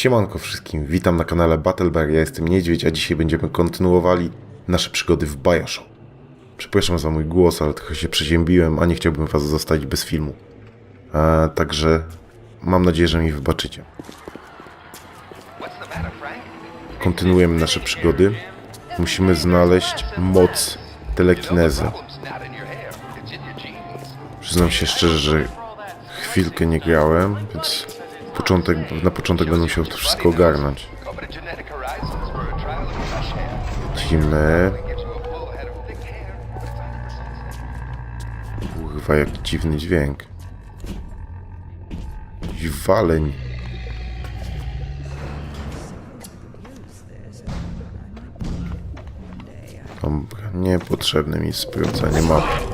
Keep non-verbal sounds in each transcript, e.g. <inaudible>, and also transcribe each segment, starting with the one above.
Siemanko wszystkim, witam na kanale Battlebear, ja jestem Niedźwiedź, a dzisiaj będziemy kontynuowali nasze przygody w Bioshock. Przepraszam za mój głos, ale trochę się przeziębiłem, a nie chciałbym was zostawić bez filmu. E, także mam nadzieję, że mi wybaczycie. Kontynuujemy nasze przygody. Musimy znaleźć moc telekinezy. Przyznam się szczerze, że chwilkę nie grałem, więc początek, na początek będę musiał to wszystko ogarnąć. Lecimy. Kurwa, jaki dziwny dźwięk. Jakiś waleń. Dobra, niepotrzebne mi sprawdzanie mapy.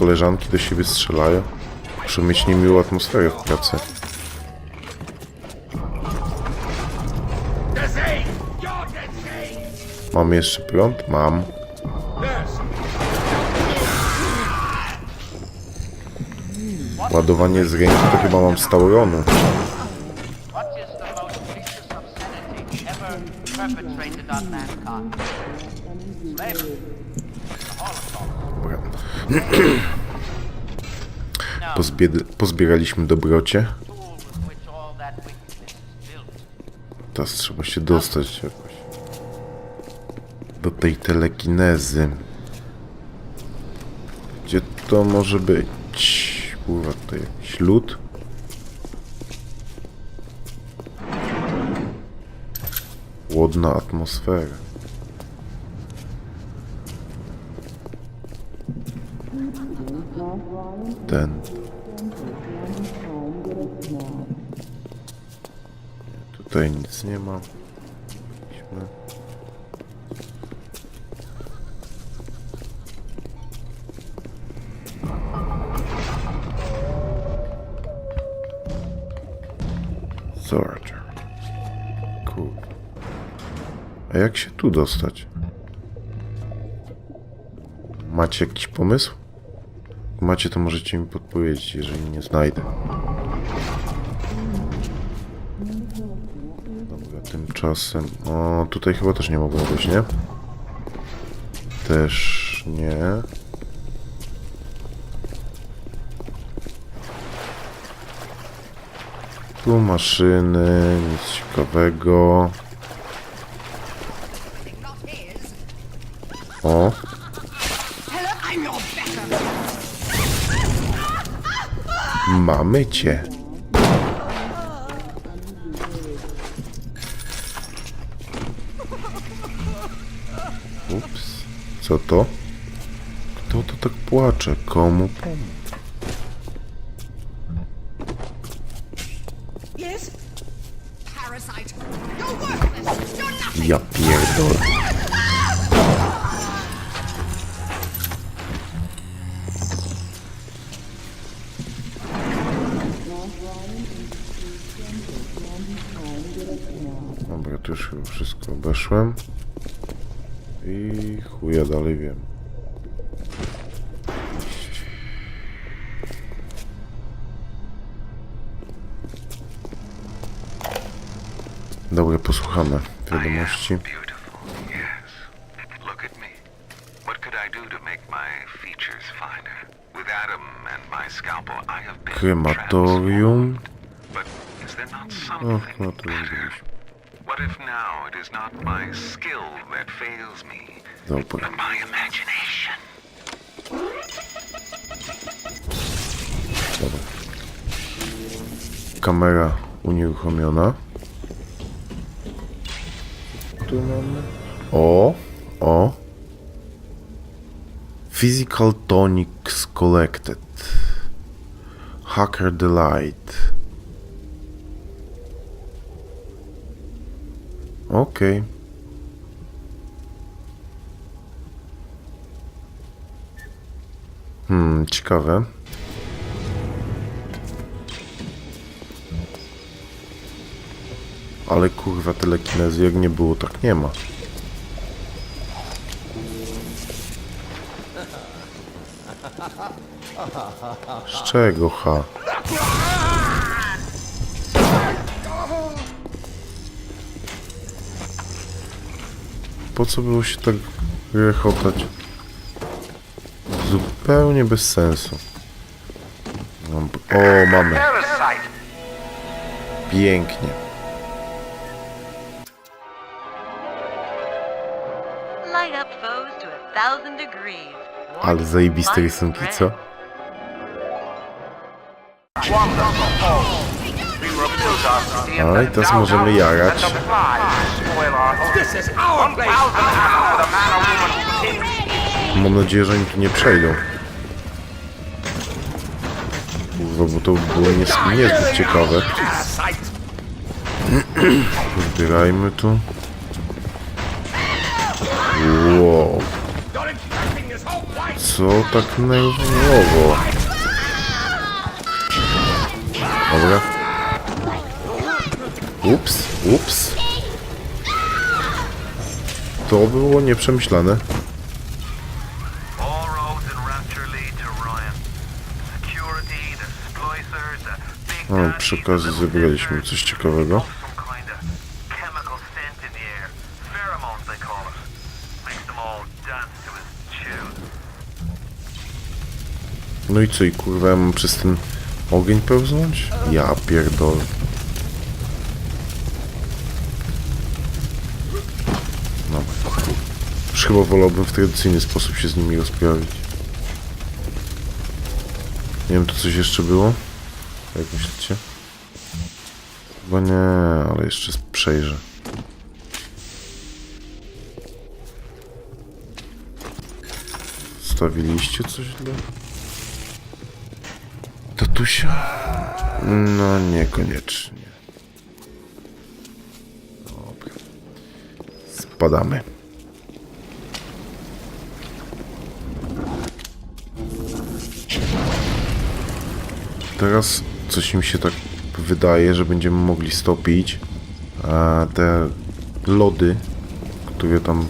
Koleżanki do siebie strzelają. Muszę mieć niemiłą atmosferę w pracy. Mam jeszcze prąd? Mam. Ładowanie z ręki to chyba mam z Tauronu. Is built. Teraz trzeba się dostać jakoś. Do tej telekinezy. Gdzie to może być? Kurwa, to jakiś lód? Chłodna atmosfera. Ten. Tutaj nic nie ma. Idźmy. Cool. A jak się tu dostać? Macie jakiś pomysł? Macie, to możecie mi podpowiedzieć, jeżeli nie znajdę. Tymczasem... O, tutaj chyba też nie mogło być, nie? Też nie. Tu maszyny, nic ciekawego. O, mamy cię. Co to? Kto to tak płacze? Komu pomóc? Ja pierdolę. Dobra, tu już wszystko obeszłem. Chuja dalej wiem. Dobra, posłuchamy wiadomości. Krematorium. Och, no to widzieliśmy. What if now it is not my skill that fails me, Dobra. but my imagination? Dobra. Kamera unieruchomiona. Tu mamy. O, o. Physical tonics collected. Hacker delight. Okej. Hmm, ciekawe. Ale kurwa, telekinezy jak nie było, tak nie ma. Z czego, ha? Po co było się tak rechotać? Zupełnie bez sensu. No, O, mamy. Pięknie. Light up foes to a thousand degrees. Ale zajebiste rysunki, co? A i teraz możemy jarać. Mam nadzieję, że oni tu nie przejdą. Kurwa, bo to było nies- niezbyt ciekawe. Zbierajmy tu. Wow. Co tak nerwowo? Dobra. Ups, ups. To było nieprzemyślane. Them all dance to his tune. No i co, i kurwa, ja mam przez ten ogień pełznąć? Ja pierdolę. Dobra. Już chyba wolałbym w tradycyjny sposób się z nimi rozprawić. Nie wiem, tu coś jeszcze było? Jak myślicie? Chyba nie, ale jeszcze przejrzę. Stawiliście coś dla... Tatusia? No, niekoniecznie. Dobra. Spadamy. Teraz coś mi się tak wydaje, że będziemy mogli stopić te lody, które tam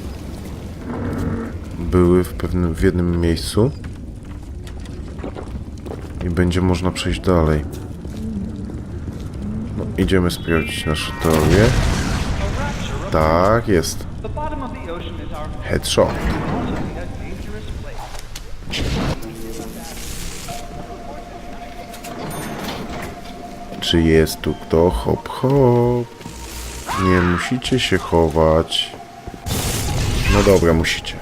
były w pewnym w jednym miejscu i będzie można przejść dalej. No, idziemy sprawdzić nasze teorie. Tak, jest. Headshot. ultimately a dangerous place. Czy jest tu kto? Hop, hop. Nie musicie się chować. No dobra, musicie.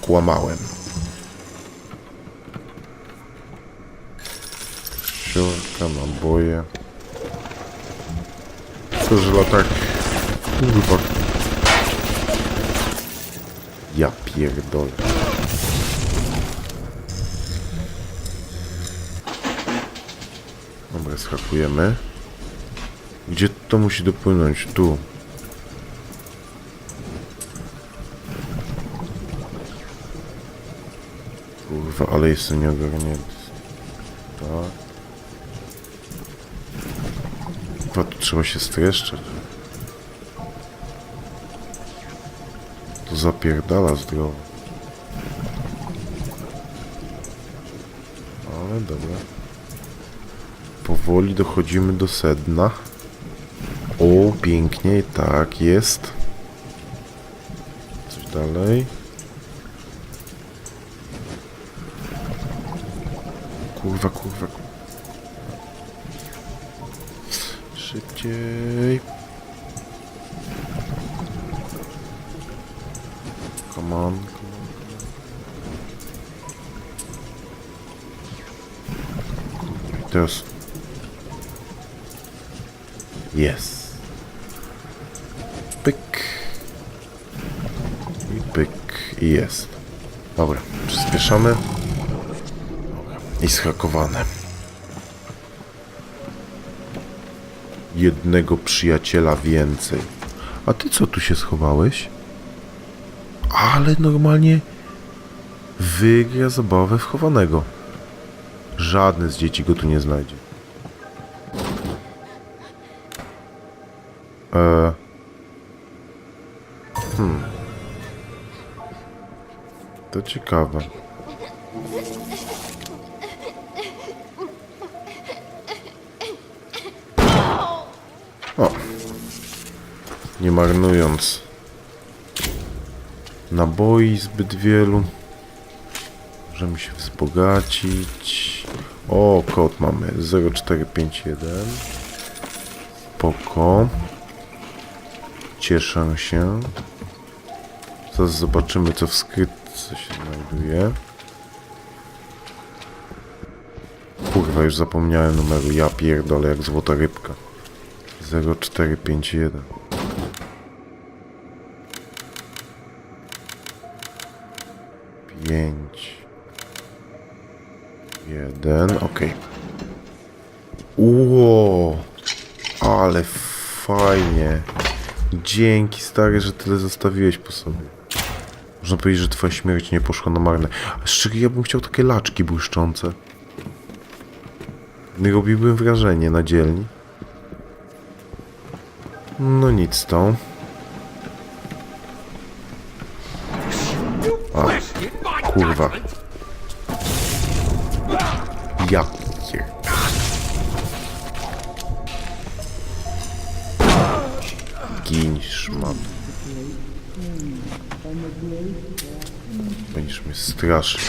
Kłamałem. Siorka, naboje. Co, że latak... Kurwa. Ja pierdolę. Dobra, schakujemy. Gdzie to musi dopłynąć? Tu. Kurwa, ale jestem nieogarnięty. Tak. Chyba tu trzeba się streszczać. To zapierdala zdrowo. Ale dobra. Powoli dochodzimy do sedna. O, pięknie, tak jest. Coś dalej. Kurwa, kurwa. Szybciej. Come on, teraz jest. Pyk. I pyk. I jest. Dobra, przyspieszamy. I schakowane. Jednego przyjaciela więcej. A ty co tu się schowałeś? Ale normalnie wygra zabawę w chowanego. Żadne z dzieci go tu nie znajdzie. Hmm. ciekawe. O. Nie marnując naboi zbyt wielu. Możemy się wzbogacić. O, kod mamy 0451. Poko. Cieszę się. Zaraz zobaczymy, co w skrytce się znajduje. Kurwa, już zapomniałem numeru. Ja pierdolę, jak złota rybka. 0451. Pięć. Jeden, okej. Ło, ale fajnie. Dzięki stary, że tyle zostawiłeś po sobie. Można powiedzieć, że twoja śmierć nie poszła na marne. Szczerze, ja bym chciał takie laczki błyszczące. Nie robiłbym wrażenie na dzielni. No nic to. A, kurwa. Ja pier... Gin, szmat. Będziesz mnie straszył.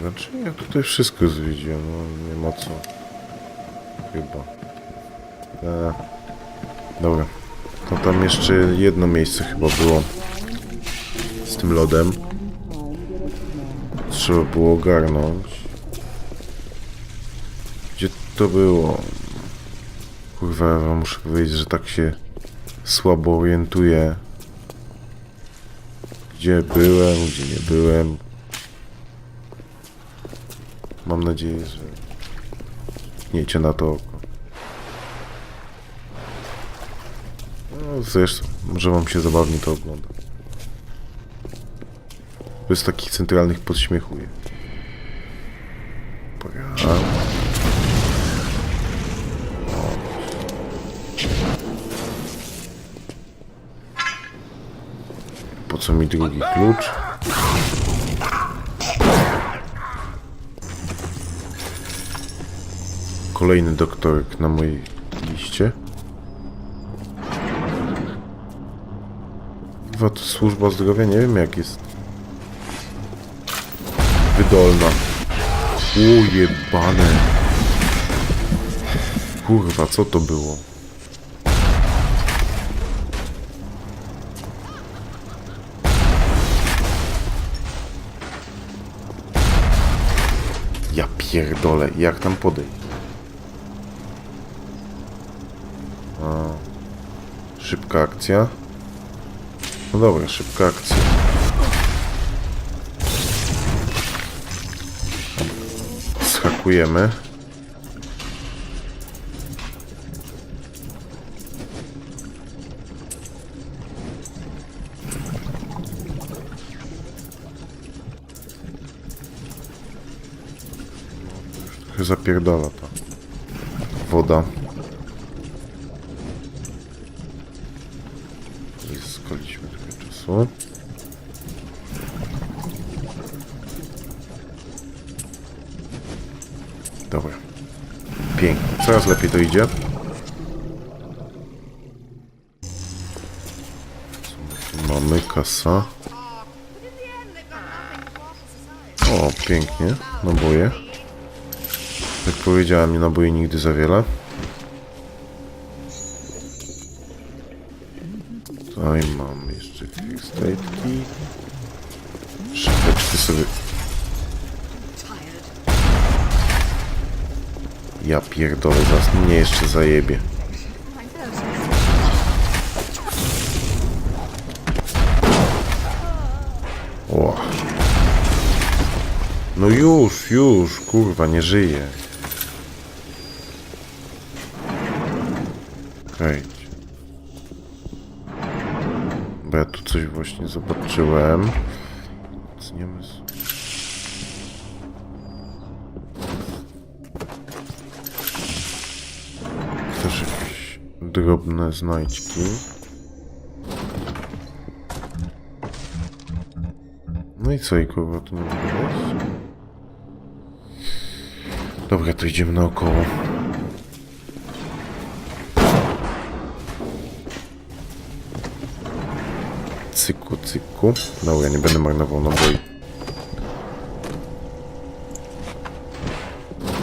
Znaczy, ja tutaj wszystko zwiedziłem, no nie ma co. Chyba. E, dobra. To tam jeszcze jedno miejsce chyba było. Z tym lodem. Trzeba było ogarnąć. Gdzie to było? Kurwa, wam muszę powiedzieć, że tak się słabo orientuję. Gdzie byłem, gdzie nie byłem. Mam nadzieję, że miejcie na to oko. No, zresztą, może wam się zabawnie to ogląda. Bez takich centralnych podśmiechuje. Dobra. Co mi drugi klucz? Kolejny doktorek na mojej liście. Chyba to służba zdrowia, nie wiem jak jest wydolna. Ujebane. Kurwa, co to było? Pierdolę, jak tam podejść? A, szybka akcja. No dobra, szybka akcja. Schakujemy. Zapierdala ta woda. Zyskaliśmy trochę czasu. Dobra. Pięknie. Coraz lepiej to idzie. Co Mamy kasa. O, pięknie. Naboje. Jak powiedziałem, nie naboje nigdy za wiele. Tutaj mam jeszcze first aidki. Szybeczkę sobie... Ja pierdolę, zaraz mnie jeszcze zajebie. O. No już, już, kurwa, nie żyje. kręć. Bo ja tu coś właśnie zobaczyłem. Cniemy Też jakieś drobne znajdźki. No i co, i kurwa, to nie było? Dobra, to idziemy naokoło. Cyku, cyku. Dobra, nie będę marnował naboi.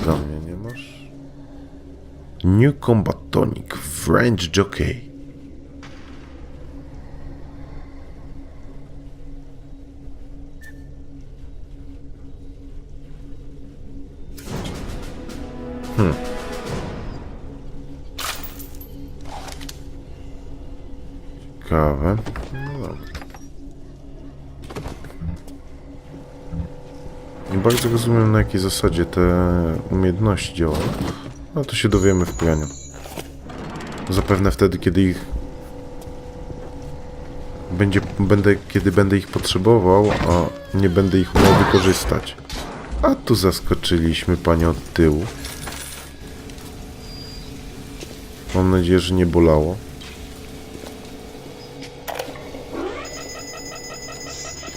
Dla mnie nie masz? New Combat Tonic. French Jockey. Bardzo rozumiem na jakiej zasadzie te umiejętności działają. No to się dowiemy w planie. Zapewne wtedy, kiedy ich będzie, będę, kiedy będę ich potrzebował, a nie będę ich umiał wykorzystać. A tu zaskoczyliśmy panią od tyłu. Mam nadzieję, że nie bolało.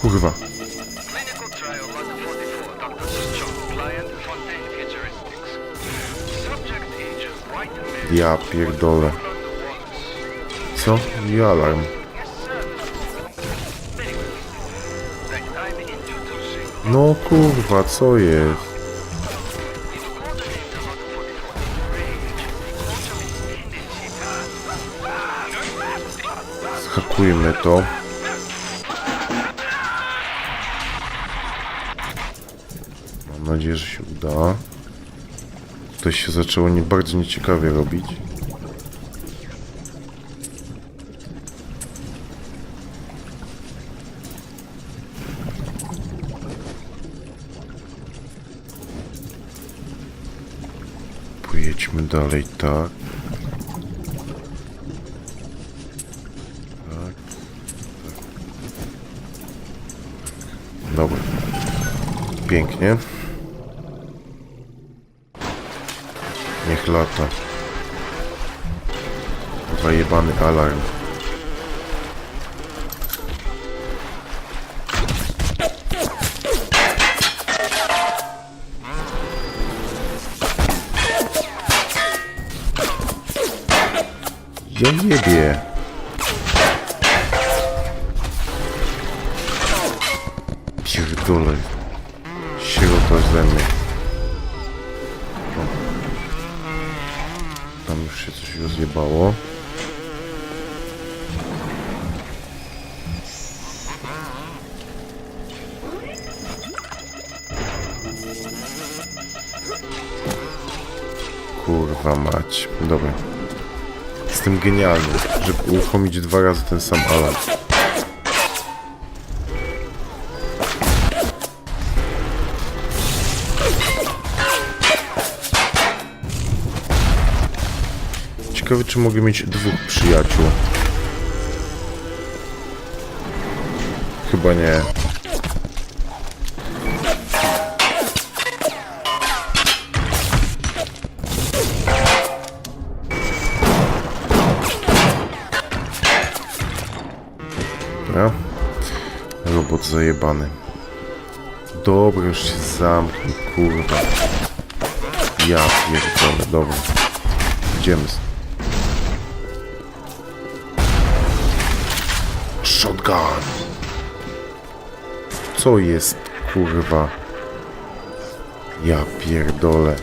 Kurwa. Ja pierdolę. Co? I alarm. No kurwa, co jest? in coordinate log 44 range. Quantum tendency Skakujmy to. Mam nadzieję, że się uda. To się zaczęło nie bardzo nieciekawie robić. Pojedźmy dalej, tak. Tak. Dobra. Pięknie. Niech lata. Zajebany alarm. Ja jebie. Pierdolę. Sierota ze mnie. Tam już się coś rozjebało. Kurwa mać. Dobra. Jestem genialny, żeby uruchomić dwa razy ten sam alarm. Ciekawe, czy mogę mieć dwóch przyjaciół. Chyba nie. Dobra. Robot zajebany. Dobra, już się zamknij, kurwa. Ja pierdolę, dobra. Idziemy. Shotgun. Co jest, kurwa? Ja pierdolę.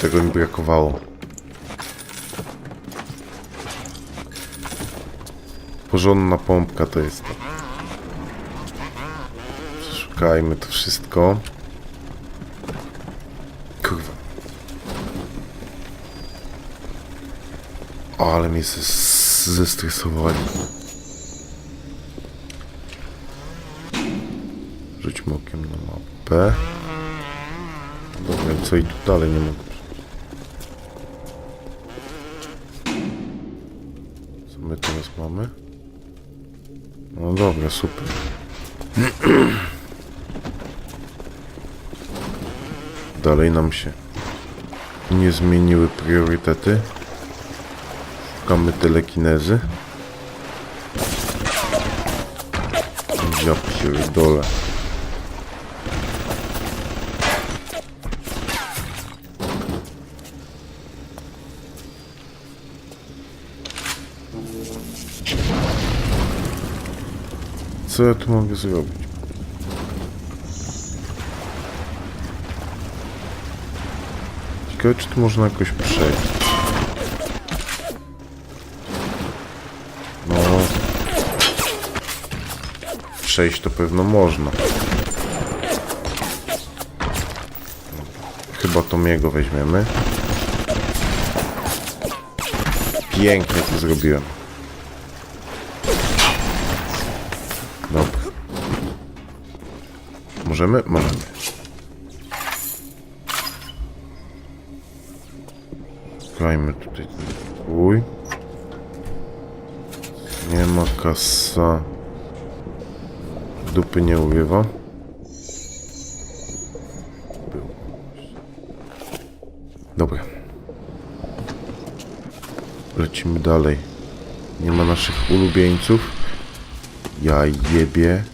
Tego mi brakowało. Porządna pompka to jest to. Przeszukajmy to wszystko. Kurwa. O, ale mnie zes- zestresowali. Rzućmy okiem na mapę. Dobra, co i tu dalej nie mogę. Super. <clears throat> Dalej nam się nie zmieniły priorytety. Szukamy telekinezy. Ja pierdolę. Co ja tu mogę zrobić? Ciekawe, czy tu można jakoś przejść. No. Przejść to pewno można. Chyba to miego weźmiemy. Pięknie to zrobiłem. Możemy? Możemy. Grajmy tutaj twój. Nie ma kasa. Dupy nie. Był. Dobra. Lecimy dalej. Nie ma naszych ulubieńców. Ja jebie.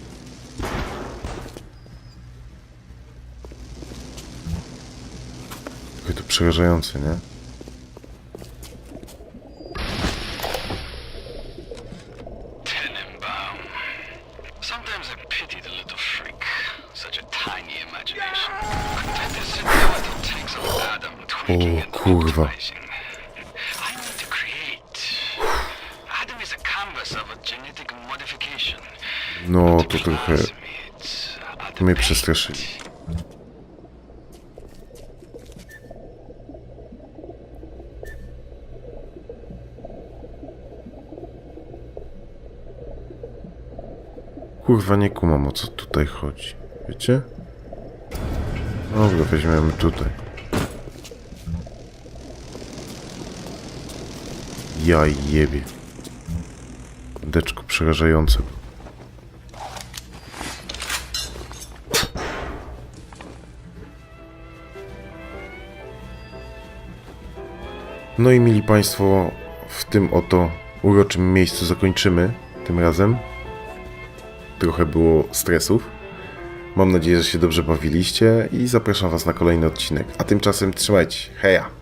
Of a genetic modification. No, to trochę mnie przestraszyli. Kurwa, nie kumam o co tutaj chodzi. Wiecie? Dobra, weźmiemy tutaj. Ja jebie. Deczko przerażające. No i mili Państwo, w tym oto uroczym miejscu zakończymy tym razem. Trochę było stresów. Mam nadzieję, że się dobrze bawiliście i zapraszam Was na kolejny odcinek. A tymczasem trzymajcie. Heja!